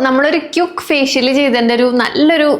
നമ്മളൊരു quick facial ചെയ്തതിന്റെ ഒരു നല്ലൊരു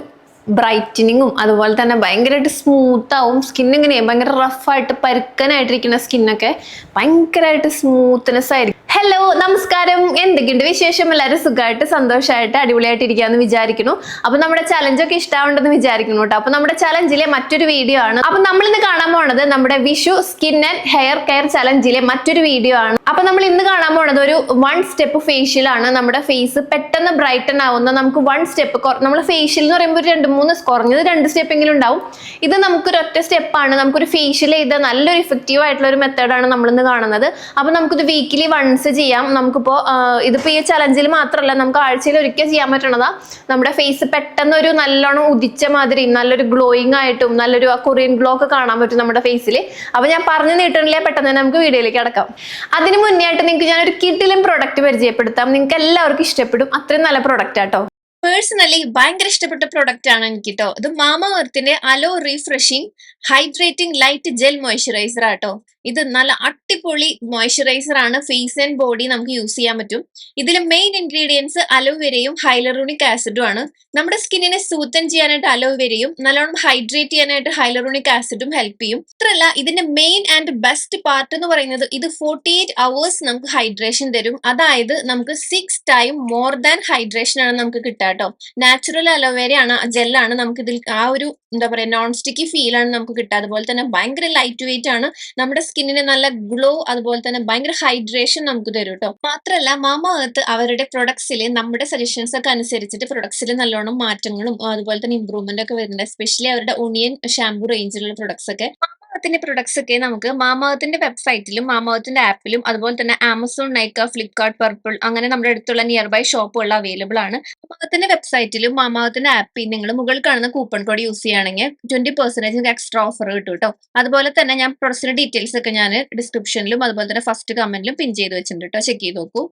ബ്രൈറ്റനിങ്ങും അതുപോലെ തന്നെ ഭയങ്കരമായിട്ട് സ്മൂത്ത് ആവും സ്കിൻ ഇങ്ങനെ ഭയങ്കര റഫായിട്ട് പരുക്കനായിട്ടിരിക്കുന്ന സ്കിന്നൊക്കെ ഭയങ്കരമായിട്ട് സ്മൂത്ത്നെസ് ആയിരിക്കും. ഹലോ നമസ്കാരം. എന്തൊക്കെയുണ്ട് വിശേഷം? എല്ലാവരും സുഖമായിട്ട് സന്തോഷമായിട്ട് അടിപൊളിയായിട്ട് ഇരിക്കാമെന്ന് വിചാരിക്കുന്നു. അപ്പൊ നമ്മുടെ ചലഞ്ചൊക്കെ ഇഷ്ടാവുണ്ടെന്ന് വിചാരിക്കുന്നു കേട്ടോ. അപ്പൊ നമ്മുടെ ചലഞ്ചിലെ മറ്റൊരു വീഡിയോ ആണ്. അപ്പൊ നമ്മൾ ഇന്ന് കാണാൻ പോണത് നമ്മുടെ Vishu skin and hair care ചലഞ്ചിലെ മറ്റൊരു വീഡിയോ ആണ്. അപ്പൊ നമ്മൾ ഇന്ന് കാണാൻ പോണത് ഒരു വൺ സ്റ്റെപ്പ് ഫേഷ്യൽ ആണ്. നമ്മുടെ ഫേസ് പെട്ടെന്ന് ബ്രൈറ്റൻ ആവുന്ന നമുക്ക് വൺ സ്റ്റെപ്പ് നമ്മൾ ഫേഷ്യൽ എന്ന് പറയുമ്പോൾ രണ്ട് മൂന്ന് കുറഞ്ഞത് രണ്ട് സ്റ്റെപ്പ് എങ്കിലും ഉണ്ടാവും. ഇത് നമുക്കൊരു ഒറ്റ സ്റ്റെപ്പാണ് നമുക്കൊരു ഫേഷ്യൽ ചെയ്ത നല്ലൊരു ഇഫക്റ്റീവ് ആയിട്ടുള്ള ഒരു മെത്തേഡാണ് നമ്മൾ ഇന്ന് കാണുന്നത്. അപ്പൊ നമുക്കിത് വീക്കിലി വൺസ് ചെയ്യാം. നമുക്കിപ്പോ ഇതിപ്പോ ഈ ചലഞ്ചിൽ മാത്രമല്ല നമുക്ക് ആഴ്ചയിൽ ഒരിക്കൽ ചെയ്യാൻ പറ്റണതാ. നമ്മുടെ ഫേസ് പെട്ടെന്ന് ഒരു നല്ലോണം ഉദിച്ച മാതിരി നല്ലൊരു ഗ്ലോയിങ് ആയിട്ടും നല്ലൊരു കൊറിയൻ ഗ്ലോ ഒക്കെ കാണാൻ പറ്റും നമ്മുടെ ഫേസിൽ അപ്പൊ ഞാൻ പറഞ്ഞു നീട്ടണില്ലേ? പെട്ടെന്ന് തന്നെ നമുക്ക് വീഡിയോയിലേക്ക് അടക്കാം അതിന് മുന്നേ ആയിട്ട് നിങ്ങൾക്ക് ഞാനൊരു കിട്ടിലും പ്രൊഡക്റ്റ് പരിചയപ്പെടുത്താം. നിങ്ങൾക്ക് എല്ലാവർക്കും ഇഷ്ടപ്പെടും. അത്രയും നല്ല പ്രൊഡക്റ്റ് ആട്ടോ പേഴ്സണലി ഭയങ്കര ഇഷ്ടപ്പെട്ട പ്രൊഡക്റ്റ് ആണ് എനിക്ക് കേട്ടോ ഇത് mama എർത്തിന്റെ aloe refreshing hydrating light gel moisturizer ആട്ടോ. ഇത് നല്ല അട്ടിപൊളി മോയ്സ്ചറൈസർ ആണ്. ഫേസ് ആൻഡ് ബോഡി നമുക്ക് യൂസ് ചെയ്യാൻ പറ്റും. ഇതിൽ മെയിൻ ഇൻഗ്രീഡിയൻസ് അലോവേരയും ഹൈലറോണിക് ആസിഡും ആണ്. നമ്മുടെ സ്കിന്നിനെ സൂത്തൻ ചെയ്യാനായിട്ട് അലോവേരയും നല്ലോണം ഹൈഡ്രേറ്റ് ചെയ്യാനായിട്ട് ഹൈലറോണിക് ആസിഡും ഹെൽപ്പ് ചെയ്യും. ഇത്രല്ല ഇതിന്റെ മെയിൻ ആൻഡ് ബെസ്റ്റ് പാർട്ട് എന്ന് പറയുന്നത് ഇത് ഫോർട്ടി എയ്റ്റ് അവേഴ്സ് നമുക്ക് ഹൈഡ്രേഷൻ തരും. അതായത് നമുക്ക് six time more than hydration ആണ് നമുക്ക് കിട്ടുക കേട്ടോ. നാച്ചുറൽ അലോവേര ആണ് ജെല്ലാണ് നമുക്ക് ഇതിൽ ആ ഒരു എന്താ പറയാ നോൺ സ്റ്റിക്കി ഫീൽ ആണ് നമുക്ക് കിട്ടുക. അതുപോലെ തന്നെ ഭയങ്കര ലൈറ്റ് വെയിറ്റ് ആണ്. നമ്മുടെ സ്കിന്നിന് നല്ല ഗ്ലോ അതുപോലെ തന്നെ ഭയങ്കര ഹൈഡ്രേഷൻ നമുക്ക് തരും കേട്ടോ. മാത്രമല്ല മാമ എർത്ത് അവരുടെ പ്രൊഡക്ട്സിൽ നമ്മുടെ സജഷൻസ് ഒക്കെ അനുസരിച്ചിട്ട് പ്രൊഡക്ട്സിൽ നല്ലോണം മാറ്റങ്ങളും അതുപോലെ തന്നെ ഇമ്പ്രൂവ്മെന്റ് ഒക്കെ വരുന്നുണ്ട്. എസ്പെഷ്യലി അവരുടെ ഒണിയൻ ഷാംപൂ റേഞ്ചിലുള്ള പ്രൊഡക്ട്സ് ഒക്കെ. മാമാത്തിന്റെ പ്രൊഡക്ട്സ് ഒക്കെ നമുക്ക് മാമാത്തിന്റെ വെബ്സൈറ്റിലും മാമാത്തിന്റെ ആപ്പിലും അതുപോലെ തന്നെ ആമസോൺ നൈക്ക ഫ്ലിപ്കാർട്ട് പർപ്പിൾ അങ്ങനെ നമ്മുടെ അടുത്തുള്ള നിയർ ബൈ ഷോപ്പുകളിൽ അവൈലബിൾ ആണ്. മാമാത്തിന്റെ വെബ്സൈറ്റിലും മാമാത്തിന്റെ ആപ്പിൽ നിങ്ങൾ മുകളിൽ കാണുന്ന കൂപ്പൺ കോഡ് യൂസ് ചെയ്യുകയാണെങ്കിൽ ട്വന്റി പെർസെന്റേജ് നിങ്ങൾക്ക് എക്സ്ട്രാ ഓഫർ കിട്ടും കേട്ടോ അതുപോലെ തന്നെ ഞാൻ പ്രൊഡക്ട്സിന്റെ ഡീറ്റെയിൽസ് ഒക്കെ ഞാൻ ഡിസ്ക്രിപ്ഷനിലും അതുപോലെ തന്നെ ഫസ്റ്റ് കമന്റിലും പിൻ ചെയ്ത് വെച്ചിട്ടുണ്ട് കേട്ടോ ചെക്ക് ചെയ്ത് നോക്കൂ.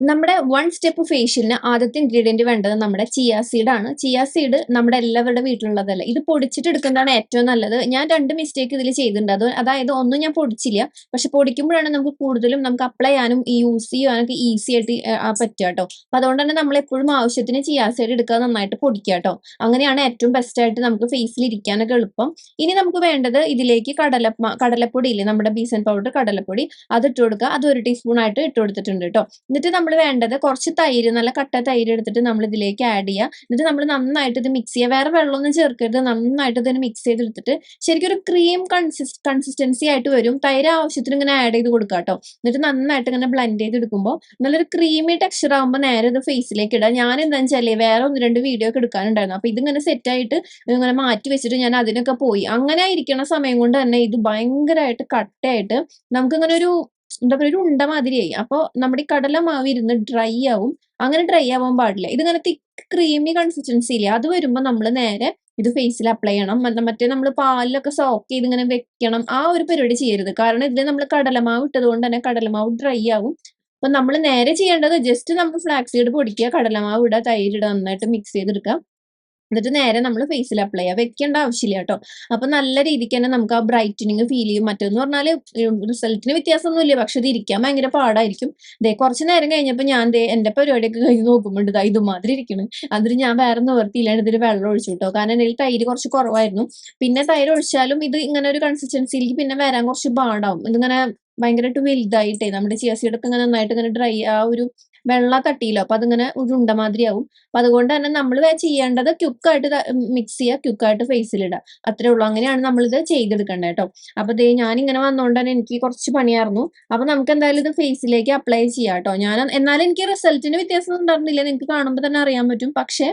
നമ്മുടെ വൺ സ്റ്റെപ്പ് ഫേഷ്യലിന് ആദ്യത്തെ ഇൻഗ്രീഡിയന്റ് വേണ്ടത് നമ്മുടെ ചിയാ ആണ്. ചിയാ സീഡ് നമ്മുടെ എല്ലാവരുടെ വീട്ടിലുള്ളതല്ല. ഇത് പൊടിച്ചിട്ട് എടുക്കുന്നതാണ് ഏറ്റവും നല്ലത്. ഞാൻ രണ്ട് മിസ്റ്റേക്ക് ഇതിൽ ചെയ്തിട്ടുണ്ട്. അത് അതായത് ഒന്നും ഞാൻ പൊടിച്ചില്ല. പക്ഷെ പൊടിക്കുമ്പോഴാണ് നമുക്ക് കൂടുതലും നമുക്ക് അപ്ലൈ ചെയ്യാനും യൂസ് ചെയ്യാനൊക്കെ ഈസി ആയിട്ട് പറ്റുക കേട്ടോ. അപ്പൊ അതുകൊണ്ട് തന്നെ നമ്മൾ എപ്പോഴും ആവശ്യത്തിന് ചിയാ സീഡ് എടുക്കുക നന്നായിട്ട് പൊടിക്കുക കേട്ടോ. അങ്ങനെയാണ് ഏറ്റവും ബെസ്റ്റ് ആയിട്ട് നമുക്ക് ഫേസിൽ ഇരിക്കാനൊക്കെ എളുപ്പം. ഇനി നമുക്ക് വേണ്ടത് ഇതിലേക്ക് കടല കടലപ്പൊടി ഇല്ലേ? നമ്മുടെ ബീസൻ പൗഡർ കടലപ്പൊടി. അത് ഇട്ട് കൊടുക്കുക. അത് ഒരു ടീസ്പൂൺ ആയിട്ട് ഇട്ട് കൊടുത്തിട്ടുണ്ട് കേട്ടോ. എന്നിട്ട് നമ്മൾ വേണ്ടത് കുറച്ച് തൈര് നല്ല കട്ട തൈര് എടുത്തിട്ട് നമ്മൾ ഇതിലേക്ക് ആഡ് ചെയ്യുക എന്നിട്ട് നമ്മൾ നന്നായിട്ട് ഇത് മിക്സ് ചെയ്യുക വേറെ വെള്ളമൊന്നും ചേർക്കരുത്. നന്നായിട്ട് ഇതിന് മിക്സ് ചെയ്തെടുത്തിട്ട് ശരിക്കും ഒരു ക്രീം കൺസിസ് കൺസിസ്റ്റൻസി ആയിട്ട് വരും. തൈര് ആവശ്യത്തിന് ഇങ്ങനെ ആഡ് ചെയ്ത് കൊടുക്കുക കേട്ടോ എന്നിട്ട് നന്നായിട്ട് ഇങ്ങനെ ബ്ലെൻഡ് ചെയ്ത് എടുക്കുമ്പോൾ നല്ലൊരു ക്രീമി ടെക്സ്ചർ ആകുമ്പോൾ നേരെ ഇത് ഫേസിലേക്ക് ഇടാം. ഞാൻ എന്താണെന്ന് വെച്ചാൽ വേറെ ഒന്ന് രണ്ട് വീഡിയോ ഒക്കെ എടുക്കാനുണ്ടായിരുന്നു. അപ്പൊ ഇതിങ്ങനെ സെറ്റ് ആയിട്ട് ഇങ്ങനെ മാറ്റി വെച്ചിട്ട് ഞാൻ അതിനൊക്കെ പോയി. അങ്ങനെ ഇരിക്കുന്ന സമയം കൊണ്ട് തന്നെ ഇത് ഭയങ്കരമായിട്ട് കട്ടയായിട്ട് നമുക്കിങ്ങനെ ഒരു എന്താ പറയുക ഒരു ഉണ്ട മാതിരിയായി. അപ്പോൾ നമ്മുടെ കടല മാവ് ഇരുന്ന് ഡ്രൈ ആവും. അങ്ങനെ ഡ്രൈ ആവാൻ പാടില്ല. ഇതിങ്ങനെ തിക്ക് ക്രീമി കൺസിസ്റ്റൻസി ഇല്ല? അത് വരുമ്പോൾ നമ്മൾ നേരെ ഇത് ഫേസിൽ അപ്ലൈ ചെയ്യണം. മറ്റേ- നമ്മൾ പാലിലൊക്കെ സോക്ക് ചെയ്ത് ഇങ്ങനെ വെക്കണം. ആ ഒരു പരിപാടി ചെയ്യരുത്. കാരണം ഇതിൽ നമ്മൾ കടലമാവ് ഇട്ടത് കൊണ്ട് തന്നെ കടലമാവ് ഡ്രൈ ആവും. അപ്പൊ നമ്മൾ നേരെ ചെയ്യേണ്ടത് ജസ്റ്റ് നമ്മൾ ഫ്ലാക്സ് സീഡ് പൊടിക്കുക കടലമാവ് ഇടുക തൈര് ഇടുക നന്നായിട്ട് മിക്സ് ചെയ്തെടുക്കുക. എന്നിട്ട് നേരെ നമ്മൾ ഫേസിൽ അപ്ലൈ ചെയ്യുക വെക്കേണ്ട ആവശ്യമില്ല കേട്ടോ. അപ്പൊ നല്ല രീതിക്ക് തന്നെ നമുക്ക് ആ ബ്രൈറ്റനിങ് ഫീൽ ചെയ്യും. മറ്റേന്ന് പറഞ്ഞാൽ റിസൾട്ടിന് വ്യത്യാസമൊന്നുമില്ല. പക്ഷെ ഇത് ഇരിക്കാൻ ഭയങ്കര പാടായിരിക്കും. ദേ കുറച്ച് നേരം കഴിഞ്ഞപ്പോൾ ഞാൻ ദേ എന്റെ പരിപാടിയൊക്കെ കഴിഞ്ഞ് നോക്കുമ്പോൾ ഇതാ ഇതുമാതിരി ഇരിക്കണം. അതിന് ഞാൻ വേറെ നിവർത്തിയില്ലാണ്ട് ഇതിൽ വെള്ളം ഒഴിച്ചു കേട്ടോ കാരണം എന്റെ തൈര് കുറച്ച് കുറവായിരുന്നു. പിന്നെ തൈര് ഒഴിച്ചാലും ഇത് ഇങ്ങനെ ഒരു കൺസിസ്റ്റൻസിയിലേക്ക് പിന്നെ വരാൻ കുറച്ച് പാടാവും. ഇതിങ്ങനെ ഭയങ്കരമായിട്ട് വലുതായിട്ടേ നമ്മുടെ ചിയാസീഡൊക്കെ ഇങ്ങനെ നന്നായിട്ട് ഇങ്ങനെ ഡ്രൈ ആ ഒരു വെള്ള തട്ടിയില്ലോ അപ്പൊ അതിങ്ങനെ ഒരു ഉണ്ട മാതിരി ആവും അപ്പൊ അതുകൊണ്ട് തന്നെ നമ്മൾ ചെയ്യേണ്ടത് ക്യുക്കായിട്ട് മിക്സ് ചെയ്യുക ക്യുക്കായിട്ട് ഫേസിലിടുക അത്രേ ഉള്ളൂ. അങ്ങനെയാണ് നമ്മളിത് ചെയ്തെടുക്കേണ്ടത് കേട്ടോ അപ്പൊ ദേ ഞാൻ ഇങ്ങനെ വന്നോണ്ട് തന്നെ എനിക്ക് കുറച്ച് പണിയായിരുന്നു. അപ്പൊ നമുക്ക് എന്തായാലും ഇത് ഫേസിലേക്ക് അപ്ലൈ ചെയ്യാം കേട്ടോ ഞാൻ എന്നാലും എനിക്ക് റിസൾട്ടിന് വ്യത്യാസം ഉണ്ടായിരുന്നില്ല. നിങ്ങൾക്ക് കാണുമ്പോൾ തന്നെ അറിയാൻ പറ്റും. പക്ഷെ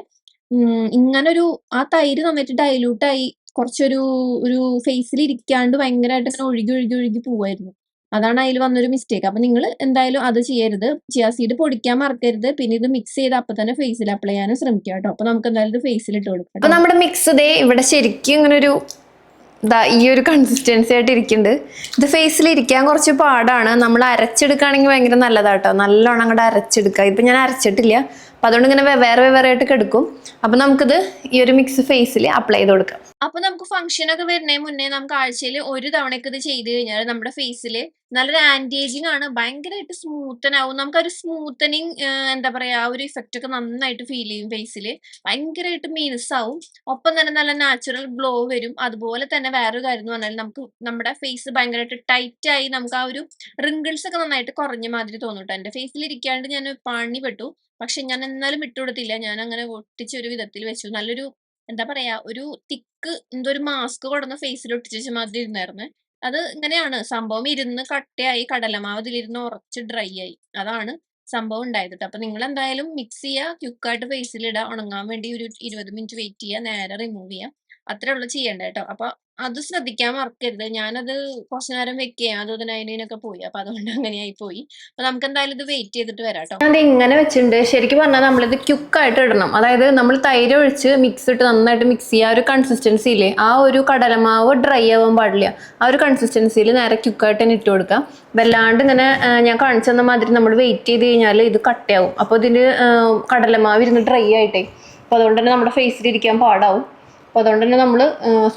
ഇങ്ങനൊരു ആ തൈര് നന്നായിട്ട് ഡൈല്യൂട്ടായി കുറച്ചൊരു ഒരു ഫേസിൽ ഇരിക്കാണ്ട് ഭയങ്കരമായിട്ട് ഇങ്ങനെ ഒഴുകി ഒഴുകി ഒഴുകി പോവായിരുന്നു. അതാണ് അതിൽ വന്നൊരു മിസ്റ്റേക്ക് അപ്പൊ നിങ്ങൾ എന്തായാലും അത് ചെയ്യരുത്. ചിയാ സീഡ് പൊടിക്കാൻ മറക്കരുത്. പിന്നെ ഇത് മിക്സ് ചെയ്ത് അപ്പൊ തന്നെ ഫേസിൽ അപ്ലൈ ചെയ്യാനും ശ്രമിക്കുക കേട്ടോ. അപ്പൊ നമുക്ക് എന്തായാലും ഇത് ഫേസിൽ ഇട്ട് കൊടുക്കാം അപ്പൊ നമ്മുടെ മിക്സ് ഇതേ ഇവിടെ ശരിക്കും ഇങ്ങനെ ഒരു ഈ ഒരു കൺസിസ്റ്റൻസി ആയിട്ട് ഇരിക്കുന്നുണ്ട്. ഇത് ഫേസിൽ ഇരിക്കാൻ കുറച്ച് പാടാണ്. നമ്മൾ അരച്ചെടുക്കുകയാണെങ്കിൽ ഭയങ്കര നല്ലതാട്ടോ നല്ലോണം അങ്ങോട്ട് അരച്ചെടുക്കുക. ഇപ്പൊ ഞാൻ അരച്ചിട്ടില്ല. അപ്പം അതുകൊണ്ട് ഇങ്ങനെ വേറെ വേറെ ആയിട്ട് എടുക്കും. അപ്പോൾ നമുക്കിത് ഈ ഒരു മിക്സ് ഫേസിൽ അപ്ലൈ ചെയ്ത് കൊടുക്കാം. അപ്പൊ നമുക്ക് ഫംഗ്ഷൻ ഒക്കെ വരുന്നതിന് മുന്നേ നമുക്ക് ആഴ്ചയിൽ ഒരു തവണയൊക്കെ ഇത് ചെയ്ത് കഴിഞ്ഞാൽ നമ്മുടെ ഫേസിൽ നല്ലൊരു ആന്റി ഏജിങ് ആണ്. ഭയങ്കരമായിട്ട് സ്മൂത്തൻ ആവും. നമുക്ക് ഒരു സ്മൂത്തനിങ് എന്താ പറയാ ആ ഒരു ഇഫക്റ്റ് ഒക്കെ നന്നായിട്ട് ഫീൽ ചെയ്യും ഫേസിൽ ഭയങ്കരമായിട്ട് മീൻസ് ആവും. ഒപ്പം തന്നെ നല്ല നാച്ചുറൽ ഗ്ലോ വരും. അതുപോലെ തന്നെ വേറൊരു കാര്യം എന്ന് പറഞ്ഞാൽ നമുക്ക് നമ്മുടെ ഫേസ് ഭയങ്കരമായിട്ട് ടൈറ്റ് ആയി നമുക്ക് ആ ഒരു റിങ്കിൾസ് ഒക്കെ നന്നായിട്ട് കുറഞ്ഞ മാതിരി തോന്നും ട്ടോ എന്റെ ഫേസിൽ ഇരിക്കാണ്ട് ഞാൻ പാണി പെട്ടു. പക്ഷെ ഞാൻ എന്നാലും വിട്ടുകൊടുത്തില്ല ഞാൻ അങ്ങനെ ഒട്ടിച്ച ഒരു വിധത്തിൽ വെച്ചു. നല്ലൊരു എന്താ പറയാ ഒരു തിക്ക് എന്തോ ഒരു മാസ്ക് കൊടുന്ന ഫേസിൽ ഒട്ടിച്ച മാതിരി ഇരുന്നായിരുന്നു. അത് ഇങ്ങനെയാണ്. സംഭവം ഇരുന്ന് കട്ടയായി കടലമാവ് ഇതിലിരുന്ന് ഉറച്ച് ഡ്രൈ ആയി. അതാണ് സംഭവം ഉണ്ടായത്. കേട്ടോ അപ്പൊ നിങ്ങൾ എന്തായാലും മിക്സ് ചെയ്യുക ക്യുക്കായിട്ട് ഫേസിൽ ഇടുക ഉണങ്ങാൻ വേണ്ടി ഒരു ഇരുപത് മിനിറ്റ് വെയിറ്റ് ചെയ്യുക നേരെ റിമൂവ് ചെയ്യുക അത്രേ ഉള്ളൂ ചെയ്യേണ്ടത് കേട്ടോ. അപ്പൊ അത് ശ്രദ്ധിക്കാൻ മറക്കരുത്. ഞാനത് കുറച്ചു നേരം വെക്കുകയാണ് അതും അതിനൊക്കെ പോയി. അപ്പൊ അതുകൊണ്ട് അങ്ങനെയായി പോയി. അപ്പൊ നമുക്ക് എന്തായാലും ഇത് വെയിറ്റ് ചെയ്തിട്ട് വരാം കേട്ടോ. അത് ഇങ്ങനെ വെച്ചിട്ടുണ്ട്? ശരിക്കും പറഞ്ഞാൽ നമ്മളിത് ക്യുക്കായിട്ട് ഇടണം. അതായത് നമ്മൾ തൈര് ഒഴിച്ച് മിക്സ് ഇട്ട് നന്നായിട്ട് മിക്സ് ചെയ്യുക ആ ഒരു കൺസിസ്റ്റൻസി ഇല്ലേ? ആ ഒരു കടലമാവ് ഡ്രൈ ആവാൻ പാടില്ല. ആ ഒരു കൺസിസ്റ്റൻസിയിൽ നേരെ ക്യുക്കായിട്ട് തന്നെ ഇട്ട് കൊടുക്കുക വല്ലാണ്ട് ഇങ്ങനെ ഞാൻ കാണിച്ചു തന്ന മാതിരി നമ്മൾ വെയിറ്റ് ചെയ്ത് കഴിഞ്ഞാൽ ഇത് കട്ടയാവും. അപ്പോൾ ഇതിന് കടലമാവ് ഇരുന്ന് ഡ്രൈ ആയിട്ടേ. അപ്പോൾ അതുകൊണ്ട് തന്നെ നമ്മുടെ ഫേസിൽ ഇരിക്കാൻ പാടാവും. അപ്പോൾ അതുകൊണ്ട് തന്നെ നമ്മൾ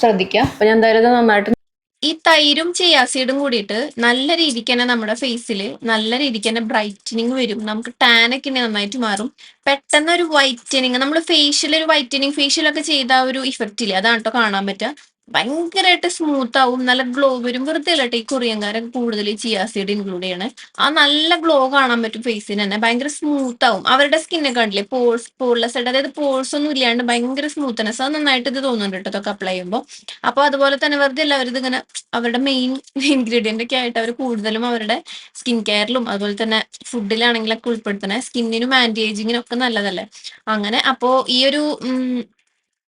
ശ്രദ്ധിക്കുക അപ്പോൾ ഞാൻ എന്തായാലും നന്നായിട്ട് ഈ തൈരും ചിയാസീഡും കൂടിയിട്ട് നല്ല രീതിക്ക് തന്നെ നമ്മുടെ ഫേസിൽ നല്ല രീതിക്ക് തന്നെ ബ്രൈറ്റനിങ് വരും. നമുക്ക് ടാൻ ഒക്കെ നന്നായിട്ട് മാറും. പെട്ടെന്ന് ഒരു വൈറ്റനിങ് നമ്മൾ ഫേഷ്യൽ ഒരു വൈറ്റനിങ് ഫേഷ്യലൊക്കെ ചെയ്ത ഒരു ഇഫക്റ്റ് ഇല്ലേ? അതാണ് കേട്ടോ കാണാൻ പറ്റുക ഭയങ്കരമായിട്ട് സ്മൂത്ത് ആവും. നല്ല ഗ്ലോ വരും. വെറുതെ അല്ലട്ടെ ഈ കൊറിയൻകാരൊക്കെ കൂടുതൽ ചിയാസീഡ് ഇൻക്ലൂഡ് ചെയ്യണേ. ആ നല്ല ഗ്ലോ കാണാൻ പറ്റും ഫേസിന് തന്നെ. ഭയങ്കര സ്മൂത്ത് ആവും. അവരുടെ സ്കിന്നൊക്കെ കണ്ടില്ലേ? പോൾസ് ആയിട്ട്. അതായത് പോൾസ് ഒന്നും ഇല്ലാണ്ട് ഭയങ്കര സ്മൂത്ത്നെസ് അത് നന്നായിട്ട് ഇത് തോന്നുന്നുണ്ട് കേട്ടോ ഇതൊക്കെ അപ്ലൈ ചെയ്യുമ്പോൾ അപ്പോൾ അതുപോലെ തന്നെ വെറുതെ അല്ല അവരിത് ഇങ്ങനെ അവരുടെ മെയിൻ ഇൻഗ്രീഡിയന്റ് ഒക്കെ ആയിട്ട് അവർ കൂടുതലും അവരുടെ സ്കിൻ കെയറിലും അതുപോലെ തന്നെ ഫുഡിലാണെങ്കിലൊക്കെ ഉൾപ്പെടുത്തണേ സ്കിന്നിനും ആന്റി ഏജിങ്ങിനും ഒക്കെ നല്ലതല്ലേ? അങ്ങനെ അപ്പോൾ ഈ ഒരു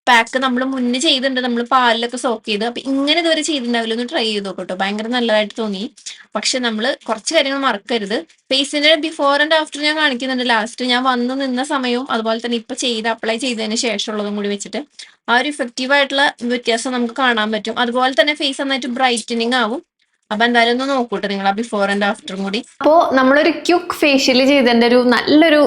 പാക്ക് നമ്മൾ മുന്നേ ചെയ്തിട്ടുണ്ട്. നമ്മൾ പാലിലൊക്കെ സോക്ക് ചെയ്ത്. അപ്പൊ ഇങ്ങനെ ഇതുവരെ ചെയ്തിട്ടുണ്ടാവില്ല. ഒന്ന് ട്രൈ ചെയ്ത് നോക്കട്ടോ ഭയങ്കര നല്ലതായിട്ട് തോന്നി. പക്ഷെ നമ്മൾ കുറച്ച് കാര്യങ്ങൾ മറക്കരുത്. ഫേസിന്റെ ബിഫോർ ആൻഡ് ആഫ്റ്റർ ഞാൻ കാണിക്കുന്നുണ്ട്. ലാസ്റ്റ് ഞാൻ വന്ന് നിന്ന സമയവും അതുപോലെ തന്നെ ഇപ്പൊ ചെയ്ത് അപ്ലൈ ചെയ്തതിന് ശേഷമുള്ളതും കൂടി വെച്ചിട്ട് ആ ഒരു ഇഫക്റ്റീവ് ആയിട്ടുള്ള വ്യത്യാസം നമുക്ക് കാണാൻ പറ്റും. അതുപോലെ തന്നെ ഫേസ് നന്നായിട്ട് ബ്രൈറ്റനിങ് ആവും. അപ്പൊ എന്തായാലും ഒന്ന് നോക്കൂട്ടെ നിങ്ങൾ ആ ബിഫോർ ആൻഡ് ആഫ്റ്ററും കൂടി. അപ്പോ നമ്മളൊരു ക്യുക്ക് ഫേഷ്യൽ ചെയ്തതിന്റെ ഒരു നല്ലൊരു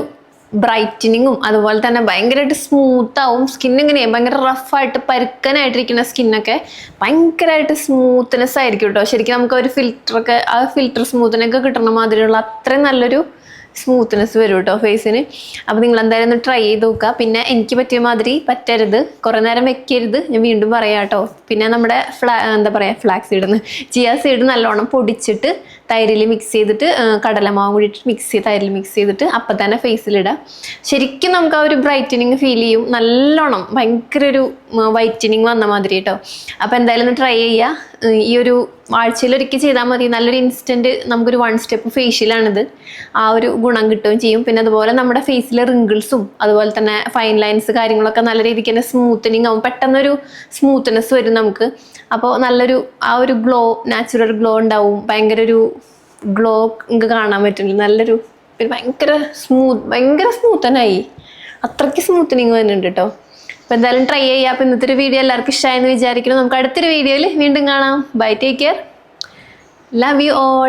ബ്രൈറ്റനിങ്ങും അതുപോലെ തന്നെ ഭയങ്കരമായിട്ട് സ്മൂത്ത് ആവും സ്കിൻ ഇങ്ങനെ ഭയങ്കര റഫായിട്ട് പരുക്കനായിട്ടിരിക്കുന്ന സ്കിന്നൊക്കെ ഭയങ്കരമായിട്ട് സ്മൂത്ത്നെസ് ആയിരിക്കും കേട്ടോ. ശരിക്കും നമുക്ക് ഒരു ഫിൽറ്ററൊക്കെ ആ ഫിൽറ്റർ സ്മൂത്തിനൊക്കെ കിട്ടണ മാതിരിയുള്ള അത്രയും നല്ലൊരു സ്മൂത്ത്നെസ് വരും കേട്ടോ ഫേസിന് അപ്പോൾ നിങ്ങൾ എന്തായാലും ഒന്ന് ട്രൈ ചെയ്ത് നോക്കുക. പിന്നെ എനിക്ക് പറ്റിയ മാതിരി പറ്റരുത്. കുറേ നേരം വെക്കരുത്. ഞാൻ വീണ്ടും പറയാം കേട്ടോ. പിന്നെ നമ്മുടെ ഫ്ലാ എന്താ പറയുക ഫ്ലാക്സ് സീഡെന്ന് ചിയ സീഡ് നല്ലോണം പൊടിച്ചിട്ട് തൈരിൽ മിക്സ് ചെയ്തിട്ട് കടലമാവും കൂടിയിട്ട് മിക്സ് ചെയ്ത് തൈരിൽ മിക്സ് ചെയ്തിട്ട് അപ്പം തന്നെ ഫേസിലിടാം ശരിക്കും നമുക്ക് ആ ഒരു ബ്രൈറ്റനിങ് ഫീൽ ചെയ്യും. നല്ലോണം. ഭയങ്കര ഒരു വൈറ്റനിങ് വന്ന മാതിരി കേട്ടോ. അപ്പോൾ എന്തായാലും ഒന്ന് ട്രൈ ചെയ്യുക. ഈ ഒരു ആഴ്ചയിൽ ഒരിക്കൽ ചെയ്താൽ മതി. നല്ലൊരു ഇൻസ്റ്റന്റ് നമുക്കൊരു വൺ സ്റ്റെപ്പ് ഫേഷ്യലാണിത് ആ ഒരു ഗുണം കിട്ടുകയും ചെയ്യും. പിന്നെ അതുപോലെ നമ്മുടെ ഫേസിലെ റിങ്കിൾസും അതുപോലെ തന്നെ ഫൈൻ ലൈൻസ് കാര്യങ്ങളൊക്കെ നല്ല രീതിക്ക് തന്നെ സ്മൂത്തനിങ് ആവും. പെട്ടെന്നൊരു സ്മൂത്ത്നെസ് വരും നമുക്ക്. അപ്പോൾ നല്ലൊരു ആ ഒരു ഗ്ലോ നാച്ചുറൽ ഗ്ലോ ഉണ്ടാവും. ഭയങ്കര ഒരു ഗ്ലോ കാണാൻ പറ്റുന്നുണ്ട്. നല്ലൊരു പിന്നെ ഭയങ്കര സ്മൂത്ത് ഭയങ്കര സ്മൂത്തനായി അത്രയ്ക്ക് സ്മൂത്തനിങ് വരുന്നുണ്ട് കേട്ടോ അപ്പോൾ എന്തായാലും ട്രൈ ചെയ്യുക അപ്പോൾ ഇന്നത്തെ ഒരു വീഡിയോ എല്ലാവർക്കും ഇഷ്ടമായെന്ന് വിചാരിക്കുന്നു. നമുക്ക് അടുത്തൊരു വീഡിയോയിൽ വീണ്ടും കാണാം. Bye take care love you all